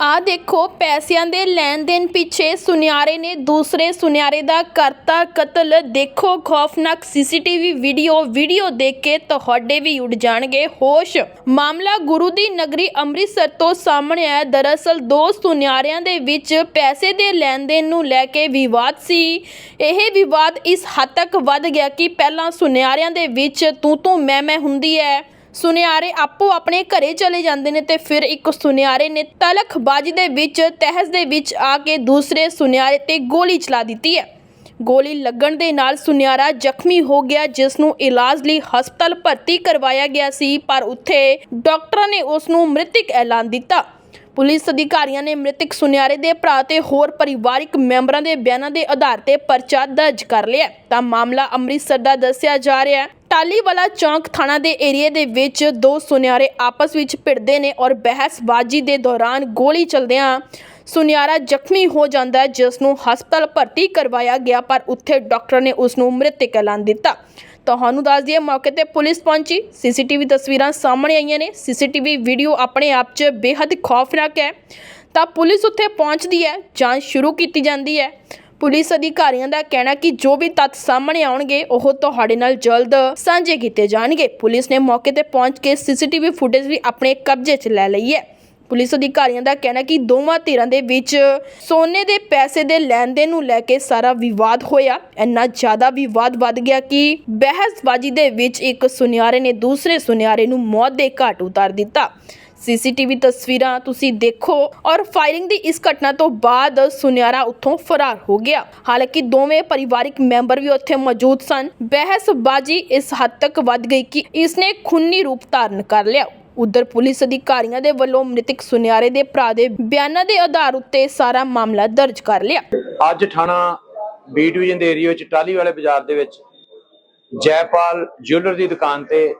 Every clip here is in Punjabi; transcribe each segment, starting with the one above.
ਆ ਦੇਖੋ, ਪੈਸਿਆਂ ਦੇ ਲੈਣ ਦੇਣ ਪਿੱਛੇ ਸੁਨਿਆਰੇ ਨੇ ਦੂਸਰੇ ਸੁਨਿਆਰੇ ਦਾ ਕਰਤਾ ਕਤਲ। ਦੇਖੋ, ਖੌਫਨਾਕ ਸੀਸੀਟੀਵੀ ਵੀਡੀਓ ਵੀਡੀਓ ਦੇਖ ਕੇ ਤੁਹਾਡੇ ਵੀ ਉੱਡ ਜਾਣਗੇ ਹੋਸ਼। ਮਾਮਲਾ ਗੁਰੂ ਦੀ ਨਗਰੀ ਅੰਮ੍ਰਿਤਸਰ ਤੋਂ ਸਾਹਮਣੇ ਆਇਆ। ਦਰਅਸਲ ਦੋ ਸੁਨਿਆਰਿਆਂ ਦੇ ਵਿੱਚ ਪੈਸੇ ਦੇ ਲੈਣ ਦੇਣ ਨੂੰ ਲੈ ਕੇ ਵਿਵਾਦ ਸੀ। ਇਹ ਵਿਵਾਦ ਇਸ ਹੱਦ ਤੱਕ ਵੱਧ ਗਿਆ ਕਿ ਪਹਿਲਾਂ ਸੁਨਿਆਰਿਆਂ ਦੇ ਵਿੱਚ ਤੂੰ ਤੂੰ ਮੈਂ ਮੈਂ ਹੁੰਦੀ ਹੈ ਸੁਨਿਆਰੇ ਆਪੋ ਆਪਣੇ ਘਰੇ ਚਲੇ ਜਾਂਦੇ ਨੇ ਤੇ ਫਿਰ ਇੱਕ ਸੁਨਿਆਰੇ ਨੇ ਤਲਖਬਾਜੀ ਦੇ ਵਿੱਚ, ਤਹਿਸ ਦੇ ਵਿੱਚ ਆ ਕੇ ਦੂਸਰੇ ਸੁਨਿਆਰੇ ਤੇ ਗੋਲੀ ਚਲਾ ਦਿੱਤੀ ਹੈ। ਗੋਲੀ ਲੱਗਣ ਦੇ ਨਾਲ ਸੁਨਿਆਰਾ ਜ਼ਖਮੀ ਹੋ ਗਿਆ ਜਿਸ ਨੂੰ ਇਲਾਜ ਲਈ ਹਸਪਤਾਲ ਭਰਤੀ ਕਰਵਾਇਆ ਗਿਆ ਸੀ, ਪਰ ਉੱਥੇ ਡਾਕਟਰਾਂ ਨੇ ਉਸ ਨੂੰ ਮ੍ਰਿਤਕ ਐਲਾਨ ਦਿੱਤਾ। ਪੁਲਿਸ ਅਧਿਕਾਰੀਆਂ ਨੇ ਮ੍ਰਿਤਕ ਸੁਨਿਆਰੇ ਦੇ ਭਰਾ ਤੇ ਹੋਰ ਪਰਿਵਾਰਿਕ ਮੈਂਬਰਾਂ ਦੇ ਬਿਆਨਾਂ ਦੇ ਆਧਾਰ ਤੇ ਪਰਚਾ ਦਰਜ ਕਰ ਲਿਆ ਤਾਂ ਮਾਮਲਾ ਅੰਮ੍ਰਿਤਸਰ ਦਾ ਦੱਸਿਆ ਜਾ ਰਿਹਾ ਹੈ। ਟਾਲੀਵਾਲਾ ਚੌਂਕ ਥਾਣਾ ਦੇ ਏਰੀਏ ਦੇ ਵਿੱਚ ਦੋ ਸੁਨਿਆਰੇ ਆਪਸ ਵਿੱਚ ਭਿੜਦੇ ਨੇ ਔਰ ਬਹਿਸਬਾਜ਼ੀ ਦੇ ਦੌਰਾਨ ਗੋਲੀ ਚਲਦਿਆਂ ਸੁਨਿਆਰਾ ਜ਼ਖਮੀ ਹੋ ਜਾਂਦਾ ਹੈ, ਜਿਸ ਨੂੰ ਹਸਪਤਾਲ ਭਰਤੀ ਕਰਵਾਇਆ ਗਿਆ, ਪਰ ਉੱਥੇ ਡਾਕਟਰ ਨੇ ਉਸ ਨੂੰ ਮ੍ਰਿਤਕ ਐਲਾਨ ਦਿੱਤਾ। ਤੁਹਾਨੂੰ ਦੱਸ ਦਈਏ, ਮੌਕੇ ਤੇ ਪੁਲਿਸ ਪਹੁੰਚੀ। ਸੀਸੀਟੀਵੀ ਤਸਵੀਰਾਂ ਸਾਹਮਣੇ ਆਈਆਂ ਨੇ। ਸੀਸੀਟੀਵੀ ਵੀਡੀਓ ਆਪਣੇ ਆਪ 'ਚ ਬੇहद ਖੌਫਨਾਕ ਹੈ। ਤਾਂ ਪੁਲਿਸ ਉੱਥੇ ਪਹੁੰਚਦੀ ਹੈ, ਜਾਂਚ ਸ਼ੁਰੂ ਕੀਤੀ ਜਾਂਦੀ ਹੈ। ਪੁਲਿਸ ਅਧਿਕਾਰੀਆਂ ਦਾ ਕਹਿਣਾ ਕਿ ਜੋ ਵੀ ਤੱਥ ਸਾਹਮਣੇ ਆਉਣਗੇ, ਉਹ ਤੁਹਾਡੇ ਨਾਲ ਜਲਦ ਸਾਂਝੇ ਕੀਤੇ ਜਾਣਗੇ। ਪੁਲਿਸ ਨੇ ਮੌਕੇ ਤੇ ਪਹੁੰਚ ਕੇ ਸੀਸੀਟੀਵੀ ਫੁਟੇਜ ਵੀ ਆਪਣੇ ਕਬਜ਼ੇ 'ਚ ਲੈ ਲਈ ਹੈ। ਪੁਲਿਸ ਅਧਿਕਾਰੀਆਂ ਦਾ ਕਹਿਣਾ ਕਿ ਦੋਵਾਂ ਧਿਰਾਂ ਦੇ ਵਿੱਚ ਸੋਨੇ ਦੇ ਪੈਸੇ ਦੇ ਲੈਣ ਦੇਣ ਨੂੰ ਲੈ ਕੇ ਸਾਰਾ ਵਿਵਾਦ ਹੋਇਆ। ਇੰਨਾ ਜ਼ਿਆਦਾ ਵਿਵਾਦ ਵੱਧ ਗਿਆ ਕਿ ਬਹਿਸਬਾਜ਼ੀ ਦੇ ਵਿੱਚ ਇੱਕ ਸੁਨਿਆਰੇ ਨੇ ਦੂਸਰੇ ਸੁਨਿਆਰੇ ਨੂੰ ਮੌਤ ਦੇ ਘਾਟ ਉਤਾਰ ਦਿੱਤਾ। ਸੀਸੀਟੀਵੀ ਤਸਵੀਰਾਂ ਤੁਸੀਂ ਦੇਖੋ ਔਰ ਫਾਇਰਿੰਗ ਦੀ ਇਸ ਘਟਨਾ ਤੋਂ ਬਾਅਦ ਸੁਨਿਆਰਾ ਉੱਥੋਂ ਫਰਾਰ ਹੋ ਗਿਆ। ਹਾਲਾਂਕਿ ਦੋਵੇਂ ਪਰਿਵਾਰਿਕ ਮੈਂਬਰ ਵੀ ਉੱਥੇ ਮੌਜੂਦ ਸਨ। ਬਹਿਸਬਾਜ਼ੀ ਇਸ ਹੱਦ ਤੱਕ ਵੱਧ ਗਈ ਕਿ ਇਸਨੇ ਖੂਨੀ ਰੂਪ ਧਾਰਨ ਕਰ ਲਿਆ। ਉਧਰ ਪੁਲਿਸ ਅਧਿਕਾਰੀਆਂ ਦੇ ਵੱਲੋਂ ਮ੍ਰਿਤਕ ਸੁਨਿਆਰੇ ਦੇ ਭਰਾ ਦੇ ਬਿਆਨਾਂ ਦੇ ਆਧਾਰ ਉੱਤੇ ਸਾਰਾ ਮਾਮਲਾ ਦਰਜ ਕਰ ਲਿਆ। ਅੱਜ ਥਾਣਾ ਬੀ ਡਿਵੀਜ਼ਨ ਦੇ ਏਰੀਆ ਵਿੱਚ ਟਾਲੀ ਵਾਲੇ ਬਾਜ਼ਾਰ ਦੇ ਵਿੱਚ ਜੈਪਾਲ ਜਿਊਲਰ ਦੀ ਦੁਕਾਨ ਤੇ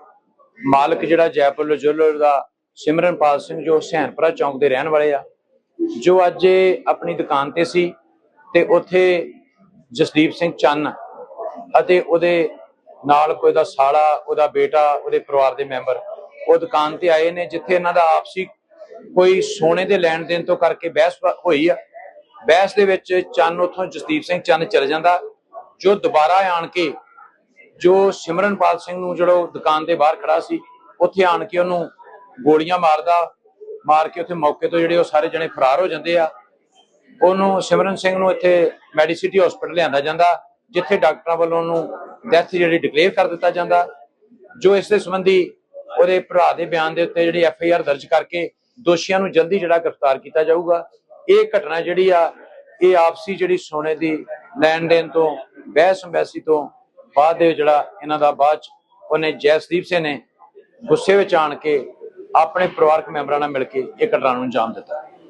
ਮਾਲਕ ਜਿਹੜਾ ਜੈਪਾਲ ਜਿਊਲਰ ਦਾ ਸਿਮਰਨਪਾਲ ਸਿੰਘ ਜੋ ਹੁਸੈਨਪੁਰਾ ਚੌਂਕ ਦੇ ਰਹਿਣ ਵਾਲੇ ਆ, ਜੋ ਅੱਜ ਆਪਣੀ ਦੁਕਾਨ ਤੇ ਸੀ ਤੇ ਉੱਥੇ ਜਸਦੀਪ ਸਿੰਘ ਚੰਨ ਅਤੇ ਉਹਦੇ ਨਾਲ ਕੋਈ ਦਾ ਸਾਲਾ, ਉਹਦਾ ਬੇਟਾ, ਉਹਦੇ ਪਰਿਵਾਰ ਦੇ ਮੈਂਬਰ ਉਹ ਦੁਕਾਨ ਤੇ ਆਏ ਨੇ, ਜਿੱਥੇ ਇਹਨਾਂ ਦਾ ਆਪਸੀ ਕੋਈ ਸੋਨੇ ਦੇ ਲੈਣ ਦੇਣ ਤੋਂ ਕਰਕੇ ਬਹਿਸ ਹੋਈ ਆ। ਬਹਿਸ ਦੇ ਵਿੱਚ ਚੰਨ ਉਥੋਂ ਜਸਦੀਪ ਸਿੰਘ ਚੰਨ ਚਲ ਜਾਂਦਾ। ਜੋ ਦੁਬਾਰਾ ਆਣ ਕੇ, ਜੋ ਸਿਮਰਨਪਾਲ ਸਿੰਘ ਨੂੰ ਜਿਹੜਾ ਉਹ ਦੁਕਾਨ ਦੇ ਬਾਹਰ ਖੜਾ ਸੀ, ਉੱਥੇ ਆਣ ਕੇ ਉਹਨੂੰ ਗੋਲੀਆਂ ਮਾਰਦਾ, ਮਾਰ ਕੇ ਉੱਥੇ ਮੌਕੇ ਤੋਂ ਜਿਹੜੇ ਉਹ ਸਾਰੇ ਜਣੇ ਫਰਾਰ ਹੋ ਜਾਂਦੇ ਆ। ਉਹਨੂੰ ਸਿਮਰਨ ਸਿੰਘ ਨੂੰ ਇੱਥੇ ਮੈਡੀਸਿਟੀ ਹਸਪੀਟਲ ਲਿਆਂਦਾ ਜਾਂਦਾ, ਜਿੱਥੇ ਡਾਕਟਰਾਂ ਵੱਲੋਂ ਉਹਨੂੰ ਡੈਥ ਜਿਹੜੀ ਡਿਕਲੇਅਰ ਕਰ ਦਿੱਤਾ ਜਾਂਦਾ। ਜੋ ਇਸ ਦੇ ਸੰਬੰਧੀ ਉਹਦੇ ਭਰਾ ਦੇ ਬਿਆਨ ਦੇ ਉੱਤੇ ਜਿਹੜੀ ਐਫ ਆਈ ਆਰ ਦਰਜ ਕਰਕੇ ਦੋਸ਼ੀਆਂ ਨੂੰ ਜਲਦੀ ਜਿਹੜਾ ਗ੍ਰਿਫਤਾਰ ਕੀਤਾ ਜਾਊਗਾ। ਇਹ ਘਟਨਾ ਜਿਹੜੀ ਆ, ਇਹ ਆਪਸੀ ਜਿਹੜੀ ਸੋਨੇ ਦੀ ਲੈਣ ਦੇਣ ਤੋਂ, ਬਹਿਸ ਅੰਬੈਸੀ ਤੋਂ ਬਾਅਦ ਦੇ ਜਿਹੜਾ ਇਹਨਾਂ ਦਾ ਬਾਅਦ ਚ, ਉਹਨੇ ਜੈਸਦੀਪ ਸਿੰਘ ਨੇ ਗੁੱਸੇ ਵਿੱਚ ਆਣ ਕੇ ਆਪਣੇ ਪਰਿਵਾਰਕ ਮੈਂਬਰਾਂ ਨਾਲ ਮਿਲ ਕੇ ਇਹ ਘਟਨਾ ਨੂੰ ਅੰਜਾਮ ਦਿੱਤਾ।